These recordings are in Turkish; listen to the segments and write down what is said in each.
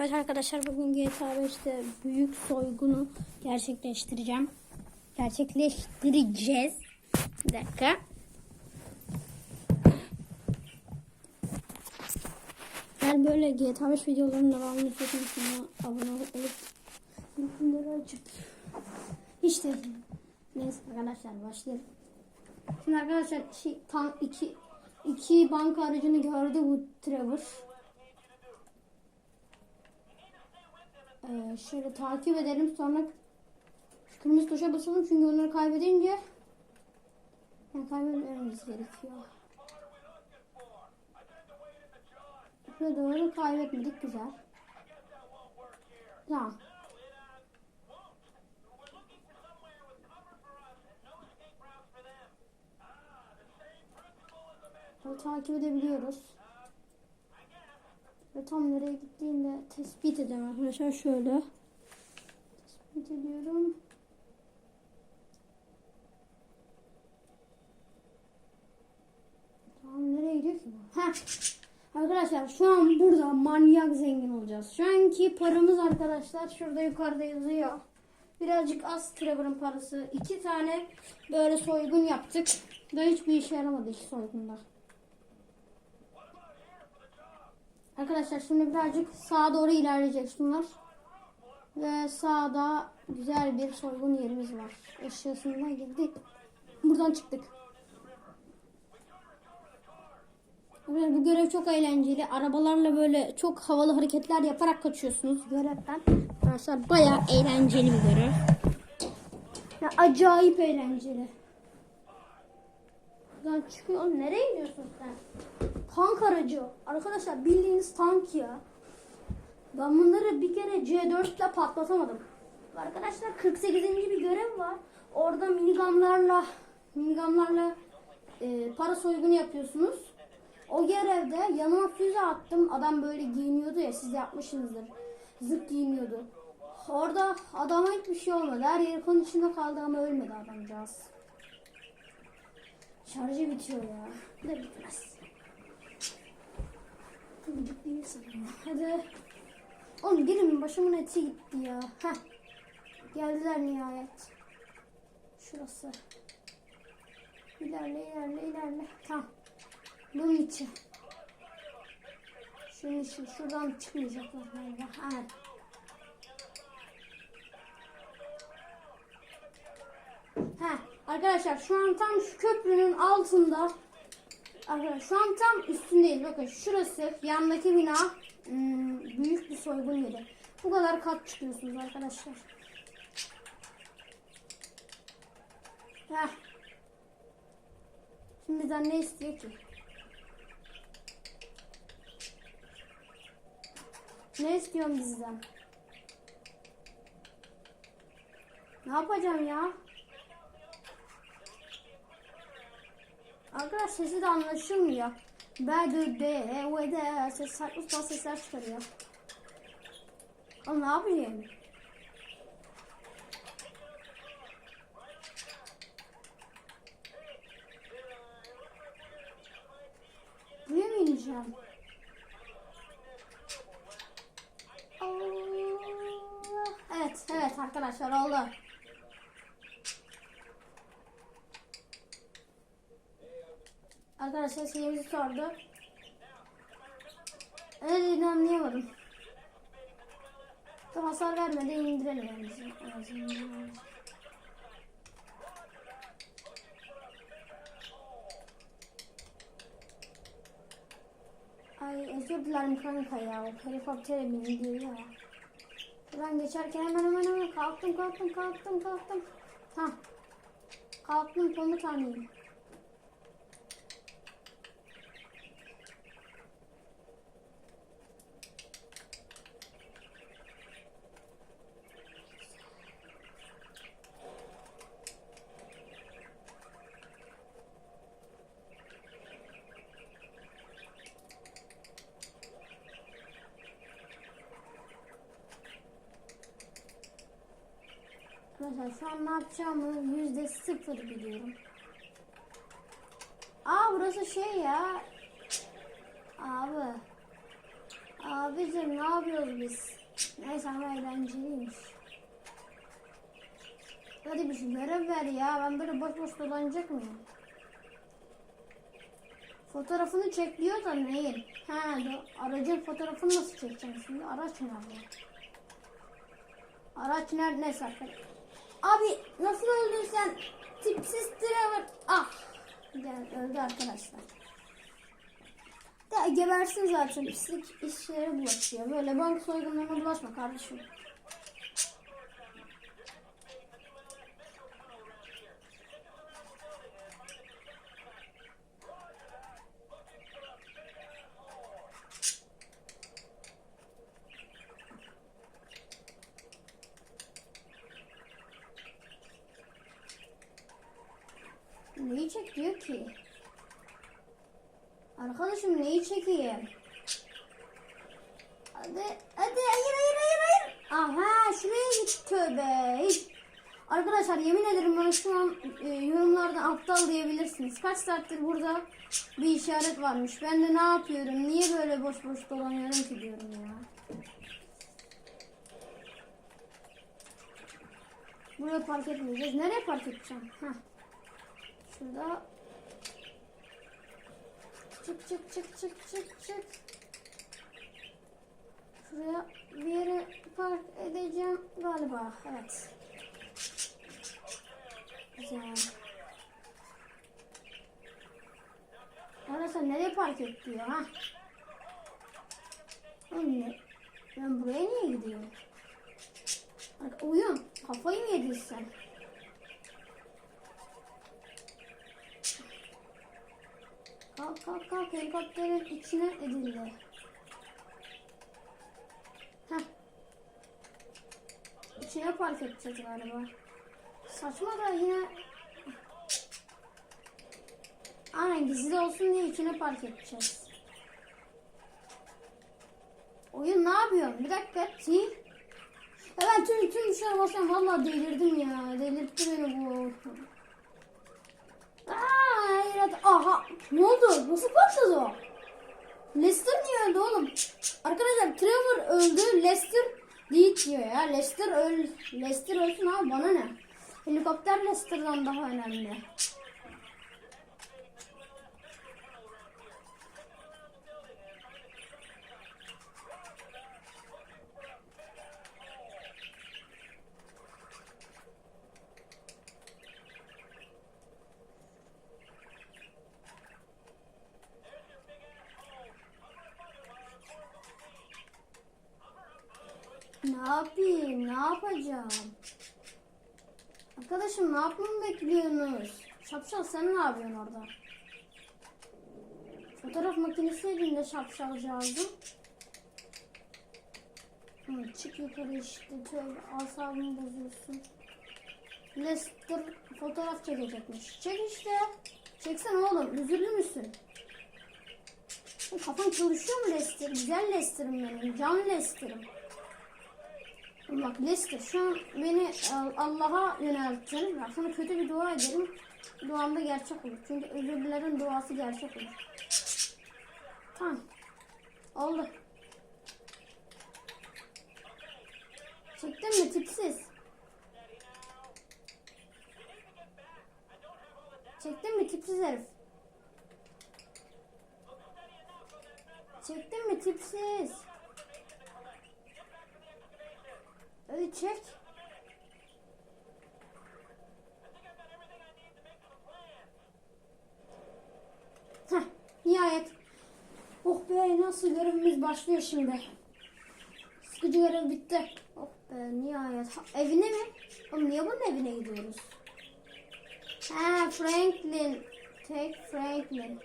Evet arkadaşlar bugün GTA 5'te büyük soygunu gerçekleştireceğim. Gerçekleştireceğiz. Bir dakika. Ben böyle GTA 5 videolarının devamını. Sonra abone olup bildirimleri açıp hiç de Neyse arkadaşlar başlayalım. Şimdi arkadaşlar şey, tam iki, iki banka aracını gördü bu Trevor. Ee, şöyle takip edelim sonra şu kırmızı tuşa basalım çünkü onları kaybedince yani kaybetmemiz gerekiyor. Şuraya doğru kaybetmedik güzel. Tamam. Takip edebiliyoruz. Ve tam nereye gittiğini de tespit edemem arkadaşlar şöyle. Tespit ediyorum. Tamam nereye gidiyor ki bu? Heh. Arkadaşlar şu an burada manyak zengin olacağız. Şu anki paramız arkadaşlar şurada yukarıda yazıyor. Birazcık az Trevor'ın parası. İki tane böyle soygun yaptık. Da hiçbir işe yaramadı iki soygunda. Arkadaşlar şimdi birazcık sağa doğru ilerleyecek bunlar. Ve sağda güzel bir soygun yerimiz var. Eşyasına girdik. Buradan çıktık. Bu görev çok eğlenceli. Arabalarla böyle çok havalı hareketler yaparak kaçıyorsunuz görevden. Arkadaşlar bayağı eğlenceli bir görev. Ya, acayip eğlenceli. Buradan çıkıyor. Oğlum nereye gidiyorsun sen? Tank aracı. Arkadaşlar bildiğiniz tank ya. Ben bunları bir kere C4 ile patlatamadım. Arkadaşlar 48. bir görev var. Orada minigamlarla minigamlarla e, para soygunu yapıyorsunuz. O görevde yanıma füze attım. Adam böyle giyiniyordu ya siz yapmışsınızdır. Zıp giyiniyordu. Orada adama hiçbir şey olmadı. Her yer kan içinde kaldı ama ölmedi adamcağız. Şarjı bitiyor ya. Bir de bitmez. Gıcık değil sanırım. Hadi. Oğlum gelin başımın eti gitti ya. Heh. Geldiler nihayet. Şurası. İlerle ilerle ilerle. Tamam. Bunun içi. Şunun içi. Şuradan çıkmayacaklar galiba. Evet. Heh. Arkadaşlar şu an tam şu köprünün altında Arkadaşlar şu an tam üstündeyiz. Bakın şurası yandaki bina hmm, büyük bir soygun yeri. Bu kadar kat çıkıyorsunuz arkadaşlar. Heh. Şimdi bizden ne istiyor ki? Ne istiyorsun bizden? Ne yapacağım ya? Arkadaş sesi de anlaşılmıyor. Ben de de ve de ses saçma sapan sesler çıkarıyor. Oğlum ne yapayım? Buraya mı ineceğim? Evet, evet arkadaşlar oldu. Arkadaşlar şeyimizi sordu. Ne dediğini anlayamadım. Da hasar vermedi indirelim yani. Ay özür dilerim kanka ya. Helikoptere bindi ya. Ben geçerken hemen hemen hemen kalktım kalktım kalktım kalktım. Tamam. Kalktım komutanıyım. Arkadaşlar şu an ne yapacağımı yüzde sıfır biliyorum. Aa burası şey ya. Abi. Abicim ne yapıyoruz biz? Neyse ama eğlenceliymiş. Hadi bir şey görev ver ya. Ben böyle boş boş dolanacak mıyım? Fotoğrafını çek diyor da neyin? Ha, aracın fotoğrafını nasıl çekeceğim şimdi? Araç nerede? Araç nerede? Neyse arkadaşlar. Abi nasıl öldün sen? Tipsiz driver. Ah. Gel öldü arkadaşlar. Ya gebersin zaten. Pislik işlere bulaşıyor. Böyle bank soygunlarına bulaşma kardeşim. Çekiyor ki? Arkadaşım neyi çekeyim? Hadi, hadi, hayır, hayır, hayır, hayır. Aha, şuraya git tövbe. Hiç. Arkadaşlar yemin ederim bana şu an e, yorumlarda aptal diyebilirsiniz. Kaç saattir burada bir işaret varmış. Ben de ne yapıyorum? Niye böyle boş boş dolanıyorum ki diyorum ya. Buraya park etmeyeceğiz. Nereye park edeceğim? Heh. Şurada çık çık çık çık çık çık. Şuraya bir yere park edeceğim galiba. Evet. Güzel. Arkadaşlar nereye park et diyor ha? Oğlum ne? Ben buraya niye gidiyorum? Bak uyum. Kafayı mı yedin sen? Kalk kalk kalk helikopterin içine edildi. Heh. İçine park edeceğiz galiba. Saçma da yine... Aynen gizli olsun diye içine park edeceğiz. Oyun ne yapıyor? Bir dakika. Sil. Ya ben tüm tüm tuşlara basıyorum. Vallahi delirdim ya. Delirtti beni bu. Aa, hadi. Aha. Ne oldu? Nasıl patladı o? Lester niye öldü oğlum? Arkadaşlar Trevor öldü. Lester değil diyor ya. Lester öl Lester ölsün abi bana ne? Helikopter Lester'dan daha önemli. Ne yapayım? Ne yapacağım? Arkadaşım ne yapmamı bekliyorsunuz? Şapşal sen ne yapıyorsun orada? Fotoğraf makinesi elinde şapşalcağızım. Hı, çık yukarı işte. Tövbe asabımı bozuyorsun. Lester fotoğraf çekecekmiş. Çek işte. Çeksen oğlum. Üzüldü müsün? Kafan çalışıyor mu Lester? Güzel Lester'ım benim. Can Lester'ım. Bak Lester şu an beni e, Allah'a yöneltin. Bak sana kötü bir dua ederim. Duam da gerçek olur. Çünkü özürlerin duası gerçek olur. Tamam. Oldu. Çektin mi tipsiz? Çektin mi tipsiz herif? Çektin mi tipsiz? Hadi çek. Heh, nihayet. Oh be nasıl görevimiz başlıyor şimdi. Sıkıcı görev bitti. Oh be nihayet. Ha, evine mi? Oğlum niye bunun evine gidiyoruz? Ha Franklin. Take Franklin.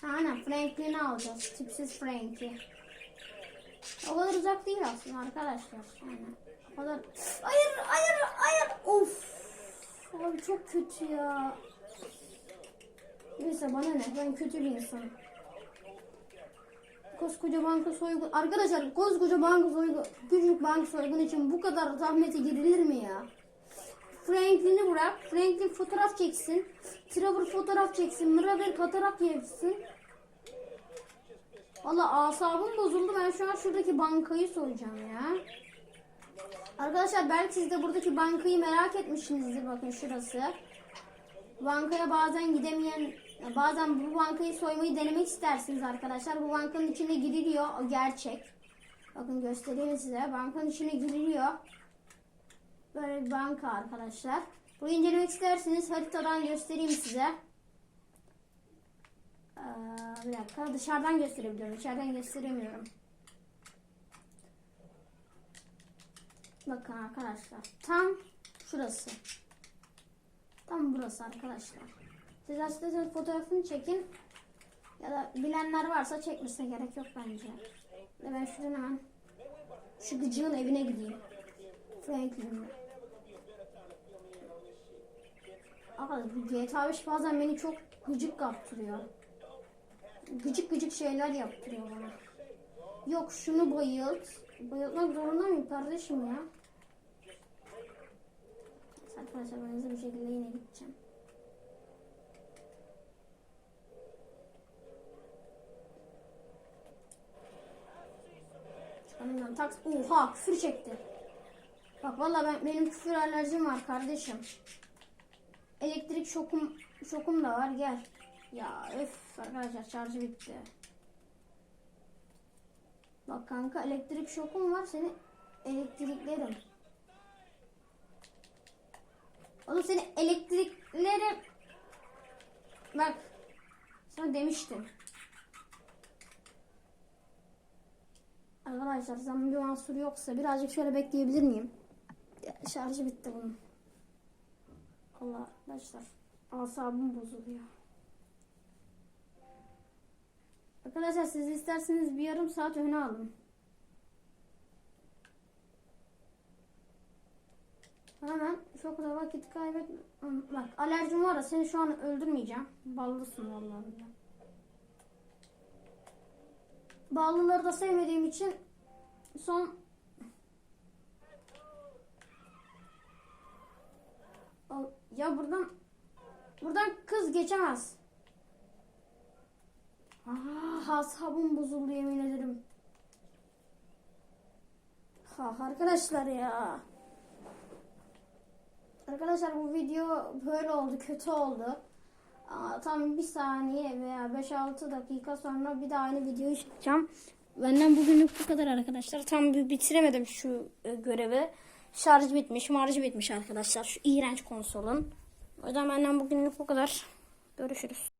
Ha, Aynen Franklin'i alacağız. Tipsiz Frank'i. O kadar uzak değil aslında arkadaşlar. Aynen. O kadar... Hayır, hayır, hayır. Of. Abi çok kötü ya. Neyse bana ne? Ben kötü bir insanım. Koskoca banka soygun... Arkadaşlar koskoca banka soygun... Küçük banka soygun için bu kadar zahmete girilir mi ya? Franklin'i bırak. Franklin fotoğraf çeksin. Trevor fotoğraf çeksin. Mirabel fotoğraf yapsın. Valla asabım bozuldu. Ben şu an şuradaki bankayı soyacağım ya. Arkadaşlar belki siz de buradaki bankayı merak etmişsinizdir. Bakın şurası. Bankaya bazen gidemeyen, bazen bu bankayı soymayı denemek istersiniz arkadaşlar. Bu bankanın içine giriliyor. O gerçek. Bakın göstereyim size. Bankanın içine giriliyor. Böyle bir banka arkadaşlar. Burayı incelemek isterseniz haritadan göstereyim size. Ee, bir dakika dışarıdan gösterebiliyorum. İçeriden gösteremiyorum. Bakın arkadaşlar. Tam şurası. Tam burası arkadaşlar. Siz isterseniz fotoğrafını çekin. Ya da bilenler varsa çekmesine gerek yok bence. Ve ben şuradan hemen şu gıcığın evine gideyim. Franklin'le. Arkadaşlar bu GTA 5 bazen beni çok gıcık kaptırıyor. Gıcık gıcık şeyler yaptırıyor bana. Yok şunu bayılt. Bayıltmak zorunda mıyım kardeşim ya? Ben hızlı bir şekilde yine gideceğim. Çıkalım taks. Oha küfür çekti. Bak valla ben benim küfür alerjim var kardeşim. Elektrik şokum şokum da var gel. Ya öf arkadaşlar şarjı bitti. Bak kanka elektrik şokum var seni elektriklerim. Oğlum seni elektriklerim. Bak sana demiştim. Arkadaşlar zaman bir mahsur yoksa birazcık şöyle bekleyebilir miyim? Şarjı bitti bunun. Allah arkadaşlar asabım bozuluyor. Arkadaşlar siz isterseniz bir yarım saat öne alın. Hemen çok da vakit kaybet. Bak alerjim var da seni şu an öldürmeyeceğim. Ballısın vallahi. Ballıları da sevmediğim için son ya buradan buradan kız geçemez. Ah, asabım bozuldu yemin ederim. Ha arkadaşlar ya. Arkadaşlar bu video böyle oldu, kötü oldu. Aa, tam bir saniye veya 5-6 dakika sonra bir daha aynı videoyu çekeceğim. Benden bugünlük bu kadar arkadaşlar. Tam bir bitiremedim şu e, görevi. Şarj bitmiş, marjı bitmiş arkadaşlar. Şu iğrenç konsolun. O yüzden benden bugünlük bu kadar. Görüşürüz.